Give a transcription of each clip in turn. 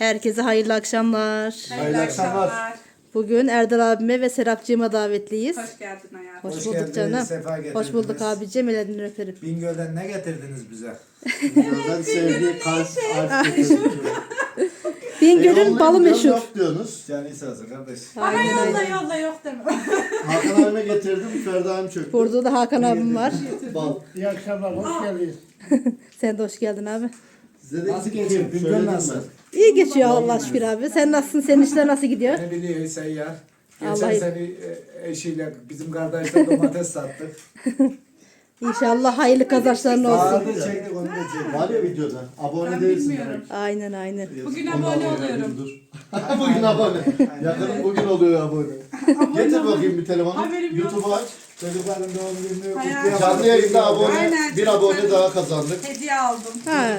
Herkese hayırlı akşamlar. Hayırlı akşamlar. Bugün Erdal abime ve Serapcığıma davetliyiz. Hoş geldin hayatım. Hoş, Hoş bulduk geldiniz, canım. sefa Hoş bulduk abicim. Ellerinden öperim. Bingöl'den ne getirdiniz bize? Gözden sevdiği kalp harf getirdik. Bingöl'ün balı meşhur. Yok diyorsunuz. Canı sağ olsun kardeş. Bana Aynen yolla yolla yok deme. Hakan abime getirdim. Ferda abim çöktü. Burada da Hakan abim var. Bal. İyi akşamlar, hoş geldiniz. Sen de hoş geldin abi. Size de Nasıl geçiyor? Söyledim nasıl? İyi geçiyor Allah şükür abi. Sen nasılsın? Senin işler nasıl gidiyor? Beni biliyor seyyar. Geçen Allah- sene e, eşiyle bizim kardeşle domates sattık. İnşallah hayırlı kazançların olsun. Sağda çektik onu da çektik. Var ya videoda. Abone Ben değilsin bilmiyorum. demek. Aynen aynen. Bugün abone oluyorum. Dur. bugün abone. Yakın bugün oluyor abone. Getir bakayım bir telefonu. YouTube'u aç. Çocukların doğum gününü kutlayamadık. Canlı yayında abone. Bir abone daha kazandık. Hediye aldım. Ha,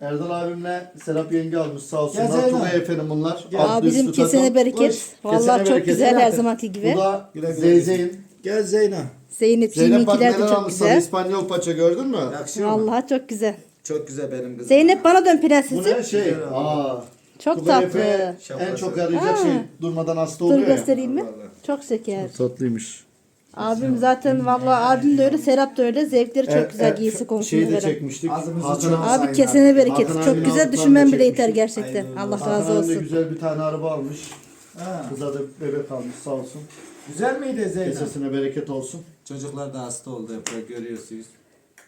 Erdal abimle Serap yenge almış sağ Gel olsunlar. Zeynep. Tugay efendim bunlar. Gel. Abicim tutalım. kesene bereket. Koş. Vallahi Kesene çok bereket. güzel her Zeynep. zamanki gibi. Bu da Güle. Gel Zeyna. Zeynepciğiminkiler Zeynep bak de neler çok almış sana güzel. İspanyol paça gördün mü? Yakışıyor mu? Vallahi çok güzel. Çok güzel benim kızım. Zeynep bana dön Bu prensesim. ne şey? Aa. Çok Tugay tatlı. Efe en çok arayacak şey durmadan hasta oluyor Dur ya. göstereyim mi? Çok şeker. Tatlıymış. Abim zaten vallahi abim de öyle, Serap da öyle. Zevkleri çok güzel giysi konusunda Şeyi de veren. çekmiştik. Ağzımızı Hakan çok- abi- Abi Sayın kesene bereket. Hakan Çok abinin güzel altlarını düşünmen bile çekmiştik. yeter gerçekten. Aynen. Allah Hakan razı abi de olsun. güzel bir tane araba almış. Ha. Kıza da bebek almış sağ olsun. Güzel miydi Zeyna? Kesesine bereket olsun. Çocuklar da hasta oldu hep görüyorsunuz.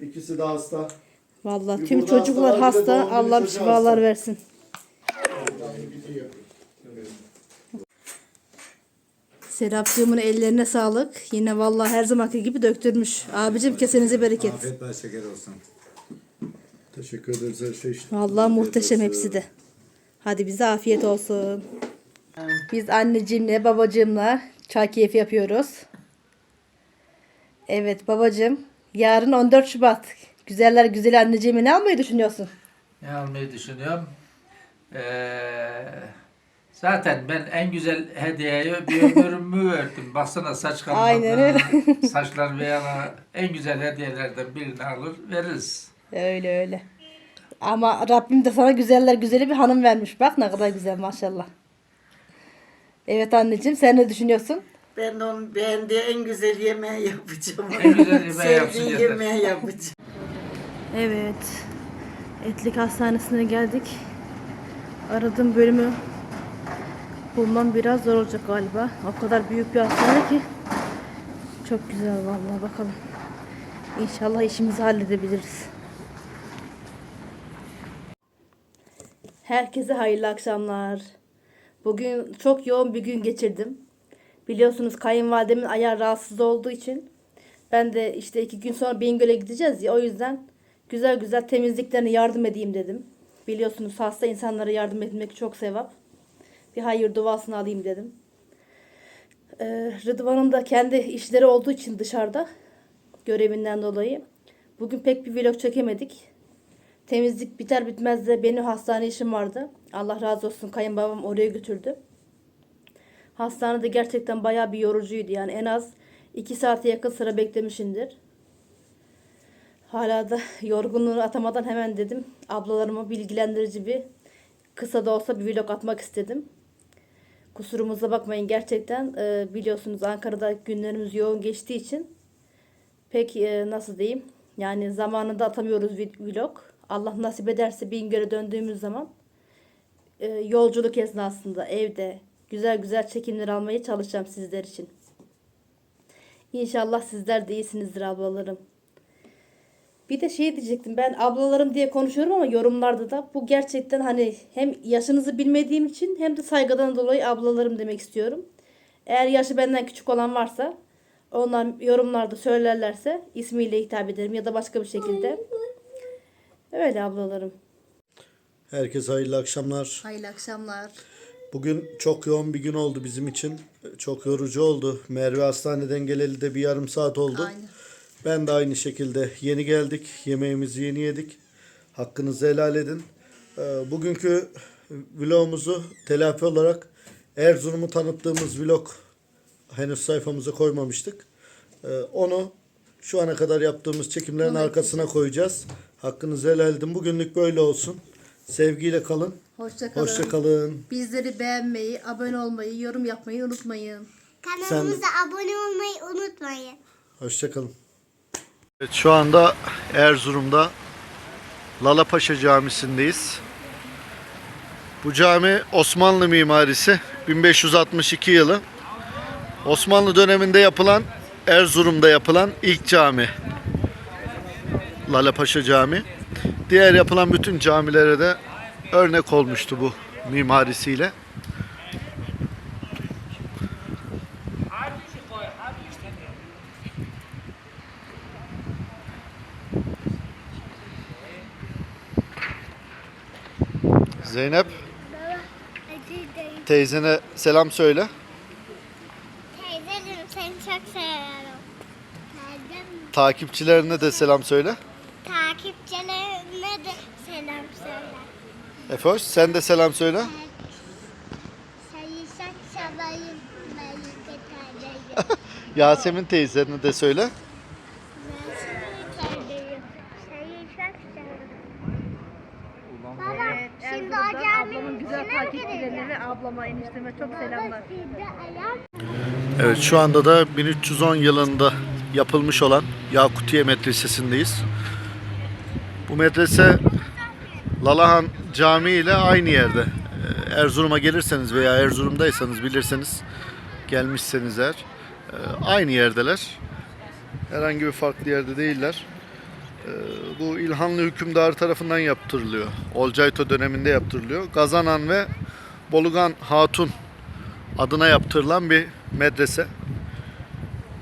İkisi de hasta. Vallahi Bir tüm burada çocuklar hasta var, bir de hasta. doğum günü Allah çocuğu şifalar hasta. versin. Serapcığımın ellerine sağlık. Yine vallahi her zamanki gibi döktürmüş. Abicim kesenize bereket. Afiyet bal şeker olsun. Teşekkür ederiz her şey için. Vallahi muhteşem hepsi de. Hadi bize afiyet olsun. Biz anneciğimle babacığımla çay keyfi yapıyoruz. Evet babacığım. Yarın 14 Şubat. Güzeller güzel anneciğimi ne almayı düşünüyorsun? Ne almayı düşünüyorum? Ee, zaten ben en güzel hediyeyi bir ömrümü verdim. Baksana saç Aynen kalmadan, saçlar veya en güzel hediyelerden birini alır veririz. Öyle öyle. Ama Rabbim de sana güzeller güzeli bir hanım vermiş. Bak ne kadar güzel maşallah. Evet anneciğim sen ne düşünüyorsun? Ben de onun beğendiği en güzel yemeği yapacağım. En güzel yemeği yapsın Sevdiği yeter. yemeği yapacağım. Evet. Etlik Hastanesi'ne geldik. Aradığım bölümü bulmam biraz zor olacak galiba. O kadar büyük bir hastane ki. Çok güzel vallahi bakalım. İnşallah işimizi halledebiliriz. Herkese hayırlı akşamlar. Bugün çok yoğun bir gün geçirdim. Biliyorsunuz kayınvalidemin ayağı rahatsız olduğu için ben de işte iki gün sonra Bingöl'e gideceğiz ya o yüzden güzel güzel temizliklerine yardım edeyim dedim. Biliyorsunuz hasta insanlara yardım etmek çok sevap. Bir hayır duasını alayım dedim. Ee, Rıdvan'ın da kendi işleri olduğu için dışarıda görevinden dolayı bugün pek bir vlog çekemedik. Temizlik biter bitmez de benim hastane işim vardı. Allah razı olsun kayınbabam oraya götürdü. Hastanede gerçekten bayağı bir yorucuydu. Yani en az iki saate yakın sıra beklemişindir. Hala da yorgunluğunu atamadan hemen dedim ablalarıma bilgilendirici bir kısa da olsa bir vlog atmak istedim. Kusurumuza bakmayın gerçekten e, biliyorsunuz Ankara'da günlerimiz yoğun geçtiği için pek e, nasıl diyeyim yani zamanında atamıyoruz vlog. Allah nasip ederse Bingöl'e döndüğümüz zaman e, yolculuk esnasında evde güzel güzel çekimler almaya çalışacağım sizler için. İnşallah sizler de iyisinizdir ablalarım. Bir de şey diyecektim ben ablalarım diye konuşuyorum ama yorumlarda da bu gerçekten hani hem yaşınızı bilmediğim için hem de saygıdan dolayı ablalarım demek istiyorum. Eğer yaşı benden küçük olan varsa onlar yorumlarda söylerlerse ismiyle hitap ederim ya da başka bir şekilde. Öyle ablalarım. Herkese hayırlı akşamlar. Hayırlı akşamlar. Bugün çok yoğun bir gün oldu bizim için. Çok yorucu oldu. Merve hastaneden geleli de bir yarım saat oldu. Aynen. Ben de aynı şekilde yeni geldik. Yemeğimizi yeni yedik. Hakkınızı helal edin. Ee, Bugünkü vlogumuzu telafi olarak Erzurum'u tanıttığımız vlog henüz sayfamıza koymamıştık. Ee, Onu şu ana kadar yaptığımız çekimlerin arkasına koyacağız. Hakkınızı helal edin. Bugünlük böyle olsun. Sevgiyle kalın. Hoşçakalın. Hoşçakalın. Bizleri beğenmeyi, abone olmayı, yorum yapmayı unutmayın. Kanalımıza abone olmayı unutmayın. Hoşçakalın. Evet, şu anda Erzurum'da Lalapaşa Camisi'ndeyiz. Bu cami Osmanlı mimarisi 1562 yılı. Osmanlı döneminde yapılan Erzurum'da yapılan ilk cami. Lalapaşa Cami. Diğer yapılan bütün camilere de örnek olmuştu bu mimarisiyle. Zeynep teyzene selam söyle. Teyzeciğim seni çok seviyorum. Teyzem, Takipçilerine de selam söyle. takipçilerime de selam söyle. Efoş sen de selam söyle. Yasemin teyzene de söyle. Ben seni teyzeyim. Sayı şak şabayım. Baba şimdi o caminin ve ablama, enişteme çok selamlar. Evet şu anda da 1310 yılında yapılmış olan Yakutiye Medresesi'ndeyiz. Bu medrese Lalahan Camii ile aynı yerde. Ee, Erzurum'a gelirseniz veya Erzurum'daysanız bilirseniz gelmişseniz eğer e, aynı yerdeler. Herhangi bir farklı yerde değiller. Ee, Bu İlhanlı hükümdarı tarafından yaptırılıyor. Olcayto döneminde yaptırılıyor. Gazanan ve Bolugan Hatun adına yaptırılan bir medrese.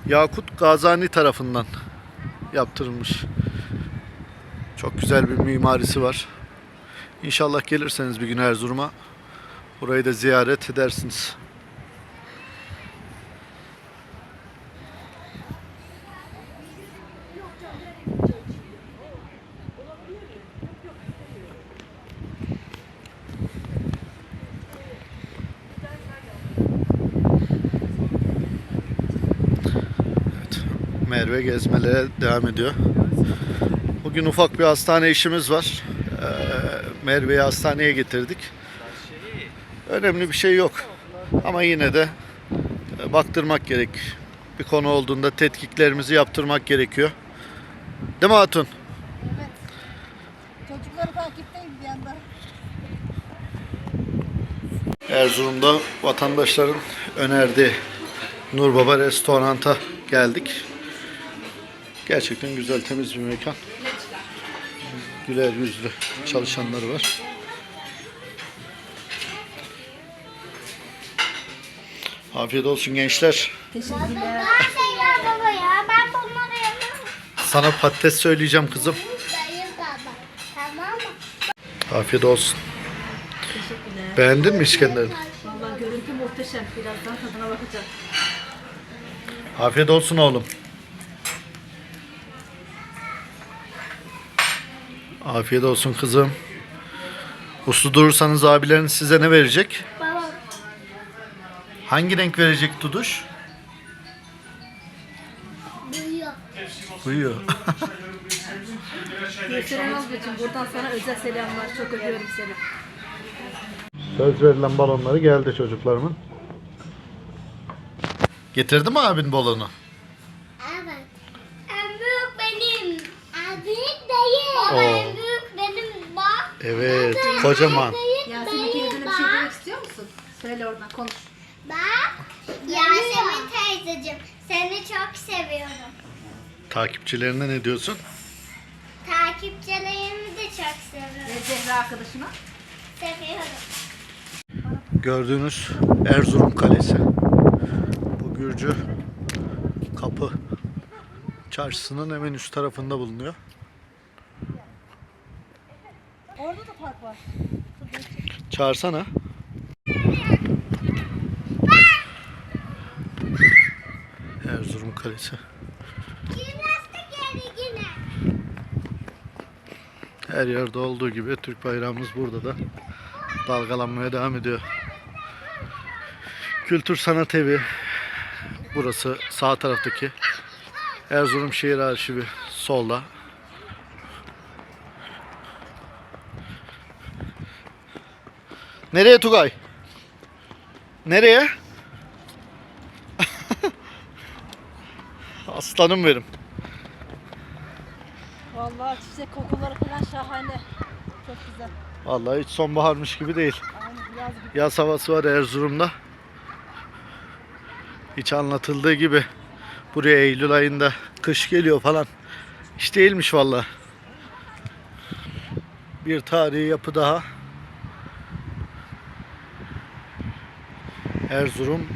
Yakut Gazani tarafından yaptırılmış. Çok güzel bir mimarisi var. İnşallah gelirseniz bir gün Erzurum'a burayı da ziyaret edersiniz. Evet, Merve gezmelere devam ediyor. Bugün ufak bir hastane işimiz var. Ee, Merve'yi hastaneye getirdik. Önemli bir şey yok. Ama yine de e, baktırmak gerek. Bir konu olduğunda tetkiklerimizi yaptırmak gerekiyor. Değil mi Hatun? Çocukları takipteyim bir yandan. Erzurum'da vatandaşların önerdiği Nur Baba Restorant'a geldik. Gerçekten güzel, temiz bir mekan. Güler yüzlü çalışanları var. Afiyet olsun gençler. Teşekkürler. Sana patates söyleyeceğim kızım. Afiyet olsun. Teşekkürler. Beğendin mi İskender'i? Vallahi görüntü muhteşem. Birazdan tadına bakacağım. Afiyet olsun oğlum. Afiyet olsun kızım. Uslu durursanız abileriniz size ne verecek? Baba Hangi renk verecek Duduş? duyuyor. Uyuyor. Gülseren ablacığım buradan sana özel selamlar. Çok öpüyorum seni. Söz verilen balonları geldi çocuklarımın. Getirdi mi abin balonu? Evet. En büyük benim. En büyük dayı. Baba en büyük benim bak. Evet, kocaman. Yasemin teyzene bir şey demek istiyor musun? Söyle oradan konuş. Bak. Yasemin teyzeciğim seni çok seviyorum. Takipçilerine ne diyorsun? Takipçilerimi de çok Ve seviyorum. Zehra arkadaşına. Seviyorum. Gördüğünüz Erzurum Kalesi. Bu Gürcü Kapı Çarşısı'nın hemen üst tarafında bulunuyor. Orada da park var. Çağırsana. Erzurum Kalesi. Her yerde olduğu gibi Türk bayrağımız burada da dalgalanmaya devam ediyor. Kültür Sanat Evi. Burası sağ taraftaki. Erzurum Şehir Arşivi solda. Nereye Tugay? Nereye? Aslanım benim. Vallahi çiçek kokuları falan şahane. Çok güzel. Vallahi hiç sonbaharmış gibi değil. Aynı yaz gibi. Yaz havası var Erzurum'da. Hiç anlatıldığı gibi buraya Eylül ayında kış geliyor falan. Hiç değilmiş vallahi. Bir tarihi yapı daha. Erzurum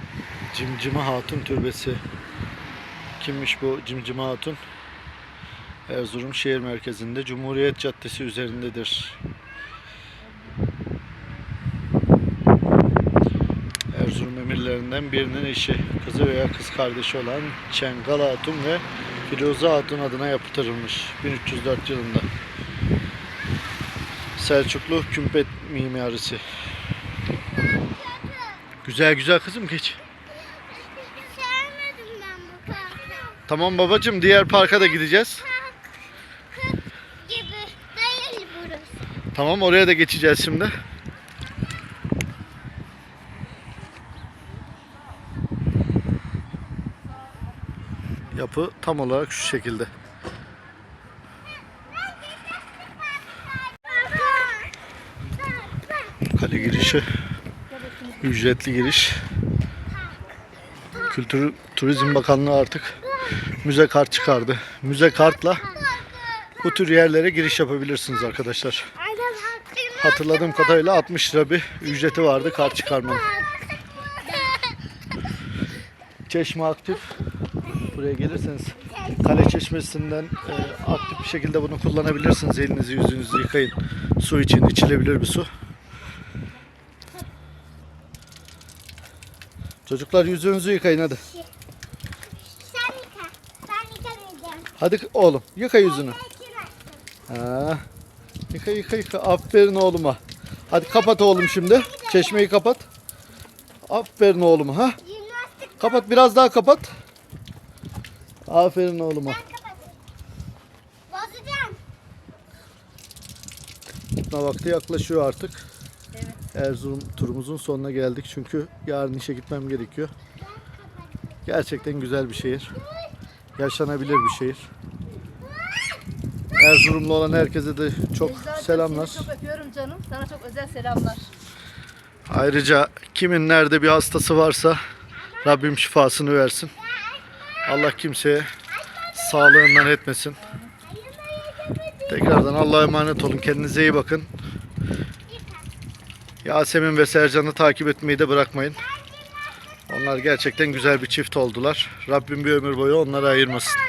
Cimcime Hatun Türbesi. Kimmiş bu Cimcime Hatun? Erzurum şehir merkezinde Cumhuriyet Caddesi üzerindedir. Erzurum emirlerinden birinin eşi, kızı veya kız kardeşi olan Çengal Hatun ve Firuze Hatun adına yaptırılmış 1304 yılında. Selçuklu kümpet mimarisi. Güzel güzel kızım geç. Sevmedim ben bu parkı. Tamam babacım diğer parka da gideceğiz. Park gibi değil burası. Tamam oraya da geçeceğiz şimdi. Yapı tam olarak şu şekilde. Kale girişi ücretli giriş. Kültür Turizm Bakanlığı artık müze kart çıkardı. Müze kartla bu tür yerlere giriş yapabilirsiniz arkadaşlar. Hatırladığım kadarıyla 60 lira bir ücreti vardı kart çıkarmanın. Çeşme aktif. Buraya gelirseniz kale çeşmesinden e, aktif bir şekilde bunu kullanabilirsiniz. Elinizi yüzünüzü yıkayın. Su için içilebilir bir su. Çocuklar yüzünüzü yıkayın hadi. Sen yıka. Ben yıkamayacağım. Hadi oğlum yıka yüzünü. Ha. Yıka yıka yıka. Aferin oğluma. Hadi kapat oğlum şimdi. Çeşmeyi kapat. Aferin oğluma ha. Kapat biraz daha kapat. Aferin oğluma. Bozacağım. Gitme vakti yaklaşıyor artık. Erzurum turumuzun sonuna geldik çünkü yarın işe gitmem gerekiyor. Gerçekten güzel bir şehir. Yaşanabilir bir şehir. Erzurumlu olan herkese de çok Eczacığım, selamlar. Seni çok öpüyorum canım. Sana çok özel selamlar. Ayrıca kimin nerede bir hastası varsa Rabbim şifasını versin. Allah kimseye sağlığından etmesin. Tekrardan Allah'a emanet olun. Kendinize iyi bakın. Yasemin ve Sercan'ı takip etmeyi de bırakmayın. Onlar gerçekten güzel bir çift oldular. Rabbim bir ömür boyu onları ayırmasın.